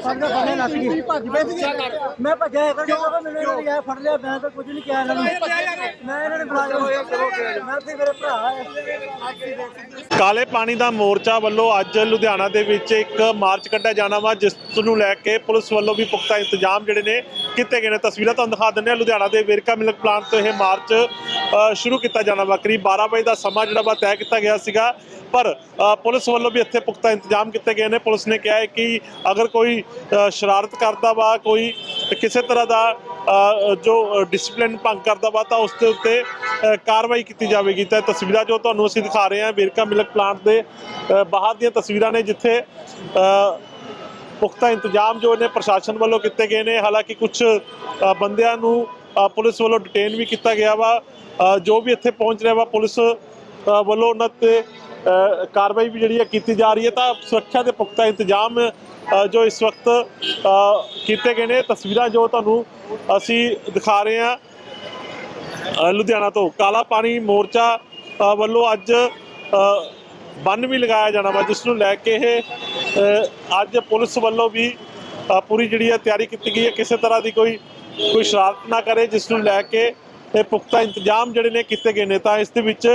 ਲੱਗ ਗਈ ਮੈਂ ਭੱਜਿਆ ਕਰ ਜਦੋਂ ਮੈਨੂੰ ਇਹਨਾਂ ਨੇ ਫੜ ਲਿਆ ਮੈਂ ਤਾਂ ਕੁਝ ਨਹੀਂ ਕਿਹਾ ਇਹਨਾਂ ਨੂੰ। ਮੈਂ ਇਹਨਾਂ ਨੇ ਬੁਲਾਇਆ ਮੈਂ ਤੇ ਮੇਰੇ ਭਰਾ ਹੈ। ਕਾਲੇ ਪਾਣੀ ਦਾ ਮੋਰਚਾ ਵੱਲੋਂ ਅੱਜ ਲੁਧਿਆਣਾ ਦੇ ਵਿੱਚ ਇੱਕ ਮਾਰਚ ਕੱਢਿਆ ਜਾਣਾ ਵਾ, ਜਿਸ ਨੂੰ ਲੈ ਕੇ ਪੁਲਿਸ ਵੱਲੋਂ ਵੀ ਪੁਖਤਾ ਇੰਤਜ਼ਾਮ ਜਿਹੜੇ ਨੇ ਕੀਤੇ ਗਏ ਨੇ। ਤਸਵੀਰਾਂ ਤੁਹਾਨੂੰ ਦਿਖਾ ਦਿੰਦੇ ਹਾਂ। ਲੁਧਿਆਣਾ ਦੇ ਵੇਰਕਾ ਮਿਲਕ ਪਲਾਂਟ ਤੋਂ ਇਹ ਮਾਰਚ ਸ਼ੁਰੂ ਕੀਤਾ ਜਾਣਾ ਵਾ। ਕਰੀਬ 12 ਵਜੇ ਦਾ ਸਮਾਂ ਜਿਹੜਾ ਵਾ ਤੈਅ ਕੀਤਾ ਗਿਆ ਸੀਗਾ। ਪਰ ਪੁਲਿਸ ਵੱਲੋਂ ਵੀ ਇੱਥੇ ਪੁਖਤਾ ਇੰਤਜ਼ਾਮ ਕੀਤੇ ਗਏ ਨੇ। ਪੁਲਿਸ ਨੇ ਕਿਹਾ ਹੈ ਕਿ ਅਗਰ ਕੋਈ ਸ਼ਰਾਰਤ ਕਰਦਾ ਵਾ, ਕੋਈ ਕਿਸੇ ਤਰ੍ਹਾਂ ਦਾ ਜੋ ਡਿਸਪਲਿਨ ਭੰਗ ਕਰਦਾ ਵਾ, ਤਾਂ ਉਸ ਦੇ ਉੱਤੇ ਕਾਰਵਾਈ ਕੀਤੀ ਜਾਵੇਗੀ। ਤਾਂ ਤਸਵੀਰਾਂ ਜੋ ਤੁਹਾਨੂੰ ਅਸੀਂ ਦਿਖਾ ਰਹੇ ਹਾਂ, ਵੇਰਕਾ ਮਿਲਕ ਪਲਾਂਟ ਦੇ ਬਾਹਰ ਦੀਆਂ ਤਸਵੀਰਾਂ ਨੇ, ਜਿੱਥੇ ਪੁਖਤਾ ਇੰਤਜ਼ਾਮ ਜੋ ਨੇ ਪ੍ਰਸ਼ਾਸਨ ਵੱਲੋਂ ਕੀਤੇ ਗਏ ਨੇ। ਹਾਲਾਂਕਿ ਕੁਝ ਬੰਦਿਆਂ ਨੂੰ ਪੁਲਿਸ ਵੱਲੋਂ ਡਿਟੇਨ ਵੀ ਕੀਤਾ ਗਿਆ ਵਾ। ਜੋ ਵੀ ਇੱਥੇ ਪਹੁੰਚ ਰਿਹਾ ਵਾ, ਪੁਲਿਸ ਵੱਲੋਂ ਉਹਨਾਂ ਤੇ ਕਾਰਵਾਈ ਵੀ ਜਿਹੜੀ ਹੈ ਕੀਤੀ ਜਾ ਰਹੀ ਹੈ ਤਾਂ ਸੁਰੱਖਿਆ ਦੇ ਪੁਖਤਾ ਇੰਤਜ਼ਾਮ ਜੋ ਇਸ ਵਕਤ ਕੀਤੇ ਗਏ ਨੇ, ਤਸਵੀਰਾਂ ਜੋ ਤੁਹਾਨੂੰ ਅਸੀਂ ਦਿਖਾ ਰਹੇ ਹਾਂ ਲੁਧਿਆਣਾ ਤੋਂ। ਕਾਲਾ ਪਾਣੀ ਮੋਰਚਾ ਵੱਲੋਂ ਅੱਜ ਬੰਨ ਵੀ ਲਗਾਇਆ ਜਾਣਾ ਵਾ, ਜਿਸ ਨੂੰ ਲੈ ਕੇ ਇਹ ਅੱਜ ਪੁਲਿਸ ਵੱਲੋਂ ਵੀ ਪੂਰੀ ਜਿਹੜੀ ਹੈ ਤਿਆਰੀ ਕੀਤੀ ਗਈ ਹੈ। ਕਿਸੇ ਤਰ੍ਹਾਂ ਦੀ ਕੋਈ ਕੋਈ ਸ਼ਰਾਰਤ ਨਾ ਕਰੇ, ਜਿਸ ਨੂੰ ਲੈ ਕੇ ਇਹ ਪੁਖਤਾ ਇੰਤਜ਼ਾਮ ਜਿਹੜੇ ਨੇ ਕੀਤੇ ਗਏ ਨੇ ਤਾਂ ਇਸ ਦੇ ਵਿੱਚ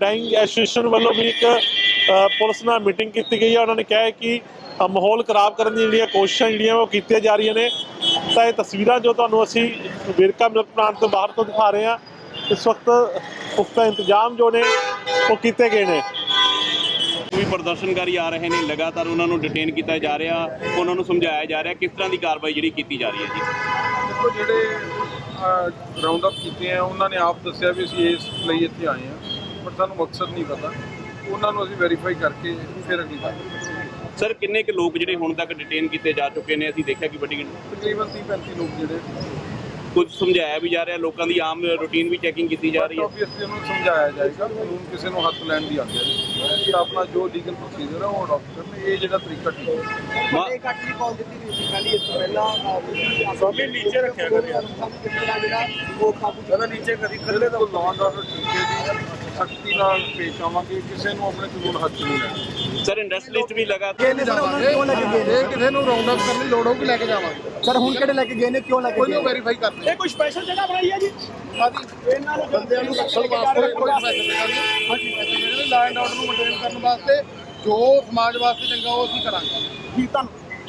ਡਾਈਂਗ ਐਸੋਸੀਏਸ਼ਨ ਵੱਲੋਂ ਵੀ ਇੱਕ ਪੁਲਿਸ ਨਾਲ ਮੀਟਿੰਗ ਕੀਤੀ ਗਈ ਹੈ ਉਹਨਾਂ ਨੇ ਕਿਹਾ ਹੈ ਕਿ ਮਾਹੌਲ ਖਰਾਬ ਕਰਨ ਦੀਆਂ ਜਿਹੜੀਆਂ ਕੋਸ਼ਿਸ਼ਾਂ ਜਿਹੜੀਆਂ ਉਹ ਕੀਤੀਆਂ ਜਾ ਰਹੀਆਂ ਨੇ। ਤਾਂ ਇਹ ਤਸਵੀਰਾਂ ਜੋ ਤੁਹਾਨੂੰ ਅਸੀਂ ਵੇਰਕਾ ਮਿਲਕ ਪਲਾਂਟ ਤੋਂ ਬਾਹਰ ਤੋਂ ਦਿਖਾ ਰਹੇ ਹਾਂ ਇਸ ਵਕਤ ਪੁਖਤਾ ਇੰਤਜ਼ਾਮ ਜੋ ਨੇ ਉਹ ਕੀਤੇ ਗਏ ਨੇ। ਕੋਈ ਪ੍ਰਦਰਸ਼ਨਕਾਰੀ ਆ ਰਹੇ ਨੇ ਲਗਾਤਾਰ ਉਹਨਾਂ ਨੂੰ ਡਿਟੇਨ ਕੀਤਾ ਜਾ ਰਿਹਾ ਉਹਨਾਂ ਨੂੰ ਸਮਝਾਇਆ ਜਾ ਰਿਹਾ ਕਿਸ ਤਰ੍ਹਾਂ ਦੀ ਕਾਰਵਾਈ ਜਿਹੜੀ ਕੀਤੀ ਜਾ ਰਹੀ ਹੈ ਜੀ? ਦੇਖੋ ਜਿਹੜੇ ਰਾਉਂਡ ਅਪ ਕੀਤੇ ਆ ਉਹਨਾਂ ਨੇ ਆਪ ਦੱਸਿਆ ਵੀ ਅਸੀਂ ਇਸ ਲਈ ਇੱਥੇ ਆਏ ਆ ਪਰ ਸਾਨੂੰ ਮਕਸਦ ਨਹੀਂ ਪਤਾ। ਉਹਨਾਂ ਨੂੰ ਅਸੀਂ ਵੈਰੀਫਾਈ ਕਰਕੇ ਫਿਰ ਅਗਲੀ ਗੱਲ ਸਰ ਕਿੰਨੇ ਕੁ ਲੋਕ ਜਿਹੜੇ ਹੁਣ ਤੱਕ ਡਿਟੇਨ ਕੀਤੇ ਜਾ ਚੁੱਕੇ ਨੇ? ਅਸੀਂ ਦੇਖਿਆ ਕਿ ਵੱਡੀ ਤਕਰੀਬਨ 30 35 ਲੋਕ ਜਿਹੜੇ ਕੁਝ ਸਮਝਾਇਆ ਵੀ ਜਾ ਰਿਹਾ ਲੋਕਾਂ ਦੀ ਆਮ ਰੂਟੀਨ ਵੀ ਚੈਕਿੰਗ ਕੀਤੀ ਜਾ ਰਹੀ ਹੈ। ਆਬਵੀਅਸਲੀ ਉਹਨੂੰ ਸਮਝਾਇਆ ਜਾਏਗਾ ਕਾਨੂੰਨ ਕਿਸੇ ਨੂੰ ਹੱਥ ਲੈਣ ਦੀ ਆਗਿਆ ਨਹੀਂ। ਕਿ ਆਪਣਾ ਜੋ ਲੀਗਲ ਪ੍ਰੋਸੀਜਰ ਹੈ ਉਹ ਅਡਾਪਟ ਕਰਨ ਇਹ ਜਿਹੜਾ ਤਰੀਕਾ ਠੀਕ ਹੈ ਮਾ- ਕੱਟ ਦੀ ਕਾਲ ਦਿੱਤੀ ਗਈ ਸੀ ਕੱਲ ਇਸ ਤੋਂ ਪਹਿਲਾਂ ਸਭੀ ਨੀਚੇ ਰੱਖਿਆ ਕਰੇ ਜਿਹੜਾ ਉਹ ਕਾਬੂ ਕਹਿੰਦਾ ਨੀਚੇ ਕਦੀ ਥੱਲੇ ਤਾਂ ਲਾਂਡ ਆਰਡਰ ਠੀਕ ਹੈ ਜੀ। ਸਖਤੀ ਨਾਲ ਪੇਸ਼ ਆਵਾਂਗੇ ਕਿਸੇ ਨੂੰ ਆਪਣੇ ਕਾਨੂੰਨ ਹੱਥ ਨਹੀਂ ਲੈਣਾ। ਸਰ ਇੰਡਸਟਰੀਜ਼ ਵੀ ਲਗਾਤਾਰ ਨੇ ਸਰ ਉਹਨਾਂ ਨੂੰ ਕਿਉਂ ਲੈ ਕੇ ਗਏ ਨੇ? ਇਹ ਕਿਸੇ ਨੂੰ ਰਾਉਂਡ ਅਪ ਕਰਨ ਦੀ ਲੋੜ ਹੋਊਗੀ ਲੈ ਕੇ ਜਾਵਾਂਗੇ। ਸਰ ਹੁਣ ਕਿਹੜੇ ਲੈ ਕੇ ਗਏ ਨੇ ਕਿਉਂ ਲੈ ਕੇ ਕੋਈ ਗਏ ਨੂੰ? ਨੇ? ਵੈਰੀਫਾਈ ਕਰਦੇ ਇਹ ਕੋਈ ਸਪੈਸ਼ਲ ਜਗ੍ਹਾ ਬਣਾਈ ਹੈ ਜੀ? ਹਾਂਜੀ। ਇਹਨਾਂ ਨੂੰ ਬੰਦਿਆਂ ਨੂੰ ਰੱਖਣ ਵਾਸਤੇ ਕੋਈ ਫੈਸਲੇ ਕਰਨੀ ਹਾਂਜੀ। ਫੈਸਲੇ ਲੈਂਡ ਆਰਡਰ ਨੂੰ ਮੇਨਟੇਨ ਕਰਨ ਵਾਸਤੇ ਜੋ ਸਮਾਜ ਵਾਸਤੇ ਚੰਗਾ ਉਹ ਅਸੀਂ ਕਰਾਂਗੇ। ਠੀਕ ਤੁਹਾਨੂੰ